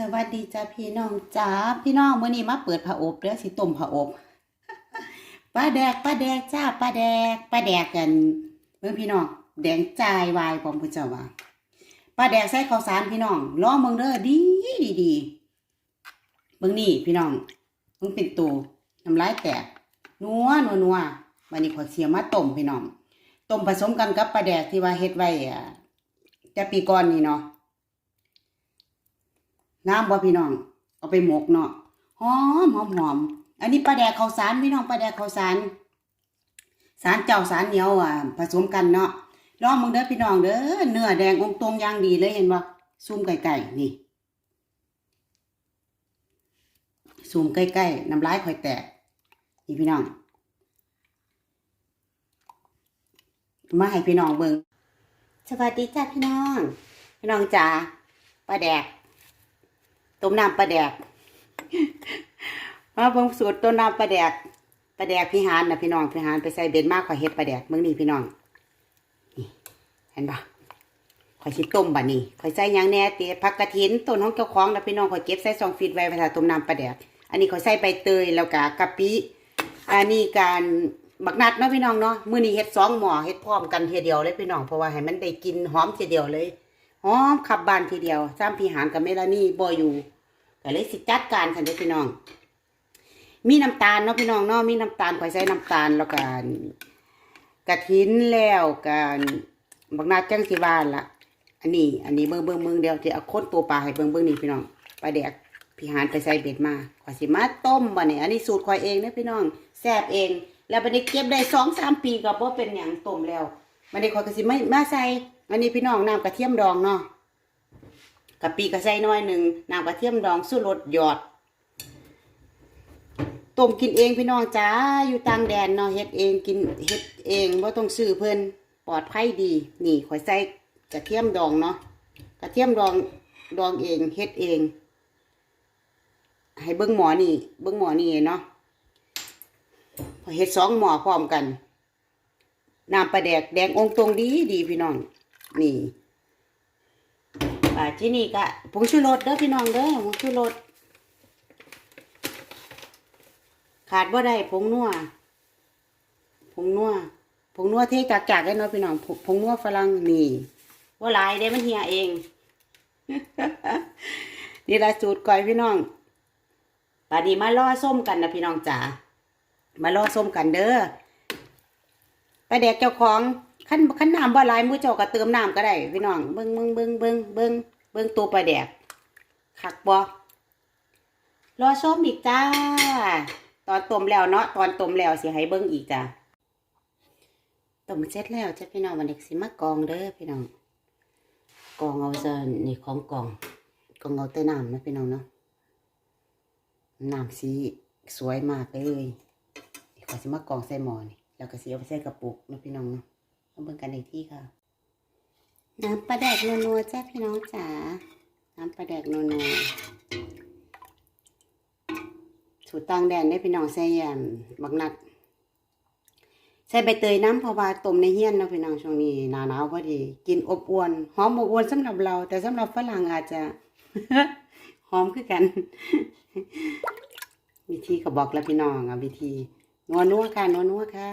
สวัสดีจ้าพี่น้องจ้าพี่น้องเมื้อนี้มาเปิดผ้าอบเด้อสิต้มผ้าอบปลาแดกปลาแดกจ้าปลาแดกปลาแดกกันเบิ่งพี่น้องแดงจ่ายวายพร้อมผู้เจ้าว่าปลาแดกใส่ข้าวสารพี่น้องล้อเบิ่งเด้อดีดีดีเบิ่งนี่พี่น้องมึงเป็นตูน้ำลายแตกนัวนัวนัววันนี้ขอเสียมาต้มพี่น้องต้มผสมกันกับปลาแดกที่ว่าเฮ็ดไว้อะแต่ปีก่อนนี่เนาะ งามบ่พี่น้อง เอาไปหมกเนาะหอมหอมหอมอันนี้ปลาแดกข้าวสารพี่น้องปลาแดกข้าวสาร สารเจ้าสารเหนียวอะผสมกันเนาะลองมึงเด้อพี่น้องเด้อเนื้อแดงองตรงย่างดีเลยเห็นบ่ซูมไก่ๆนี่ซูมใกล้ๆน้ำลายค่อยแตกนี่พี่น้อง มาให้พี่น้องเบิ่งสวัสดีจ้าพี่น้อง พี่น้องจ๋าปลาแดก ต้มน้ำปลาแดก มาเบิ่งสูตรต้มน้ำปลาแดกปลาแดกพี่หานนะพี่น้องพี่หานไปใส่เบ็ดมากกว่าเฮ็ดปลาแดกเบิ่งนี่พี่น้องนี่เห็นปะข่อยสิต้มบัดนี้ข่อยใส่ยังแหน่เตะผักกระถินต้นของเจ้าของนะพี่น้องข่อยเก็บใส่ซองฟีดไว้เวลาต้มน้ำปลาแดก อันนี้ข่อยใส่ใบเตยแล้วก็กะปิอันนี้การบักนัดเนาะพี่น้องเนาะมื้อนี้เฮ็ดสองหม้อเฮ็ดพร้อมกันเทีเดียวเลยพี่น้องเพราะว่าให้มันได้กินหอมเทีเดียวเลย หอมขับบ้านทีเดียวซ้ำพี่หานกับเมลานี่บ่อยู่ก็เลยสิจัดการคันเด้อพี่น้อง มีน้ำตาลเนาะพี่น้องเนาะมีน้ำตาลข่อยใส่น้ำตาลแล้วก็กระทินแล้วกันบักนาดจังสิว่าละอันนี้ อันนี้เบิ่งเบิ่งเบิ่งเดียวจะเอาโคตรตัวปลาให้เบิ่งเบิ่งนี่พี่น้องปลาแดกพี่หานไปใส่เบ็ดมาข่อยสิมาต้มบ่เนี่ยอันนี้สูตรข่อยเองนะพี่น้องแซ่บเอง แล้วบัดนี้เก็บได้สองสามปีก็บ่เป็นหยังต้มแล้วบัดนี้ข่อยก็สิไม่มาใส่ อันนี้พี่น้องน้ำกระเทียมดองเนาะกะปิกระใส่น้อยหนึ่งน้ำกระเทียมดองสู้รสหยอดต้มกินเองพี่น้องจ้าอยู่ต่างแดนเนาะเฮ็ดเองกินเฮ็ดเองว่าต้องซื้อเพิ่นปลอดภัยดี นี่ข่อยใส่กระเทียมดองเนาะกระเทียมดองดองเองเฮ็ดเอง ให้เบิ้งหมอนี่ เบิ้งหมอนี่เนาะพอเฮ็ดสองหมอพร้อมกันน้ำปลาแดกแดงองตรงดีดีพี่น้อง นี่อ่าที่นี่ก็ผงชูรสเด้อพี่น้องเด้อผงชูรสขาดบ่ได้ผงนัวผงนัวผงนัวเทจากจากได้เนาะพี่น้องผงผงนัวฝรั่งนี่ว่าลายได้มันเฮียเองนี่ละสูตรก่อยพี่น้องป่าดีมาล่อส้มกันนะพี่น้องจ๋ามาล่อส้มกันเด้อไปแดกเจ้าของ ขั้นขั้นน้ำบ่หลายมือเจ้าก็เติมน้ำก็ได้พี่น้องเบิ้งเบิ้งเบิ้งเบิ้งเบิ้งเบิ้งตัวปลาแดกคักบ่รอส้มอีกจ้า ตอนต้มแล้วเนาะตอนต้มแล้วสิให้เบิ้งอีกจ้าต้มเสร็จแล้วจ้ะพี่น้องวันเด็กสิมากองเด้อพี่น้องกองเอาซะนี่ของกองกองเอาแต่น้ำนะพี่น้องเนาะน้ำสีสวยมากเลยขอสิมากองใส่หม้อนี่แล้วก็สิเอาไปใส่กระปุกนะพี่น้องเนาะ มาเบิ่งกันอีกที่ค่ะ น้ำปลาแดกนัวๆจ้าพี่น้องจ๋า น้ำปลาแดกนัวๆสูตรต่างแดนได้พี่น้องใส่แยมบักนัด ใส่ใบเตยน้ำพราว่าต้มในเฮี้ยนเนาะพี่น้องช่วงนี้หนาหนาวพอดี กินอบอวน หอมอบอวนสำหรับเรา แต่สำหรับฝรั่งอาจจะหอมคือกัน วิธีก็บอกแล้วพี่น้องอะวิธีนัวๆค่ะนัวๆค่ะ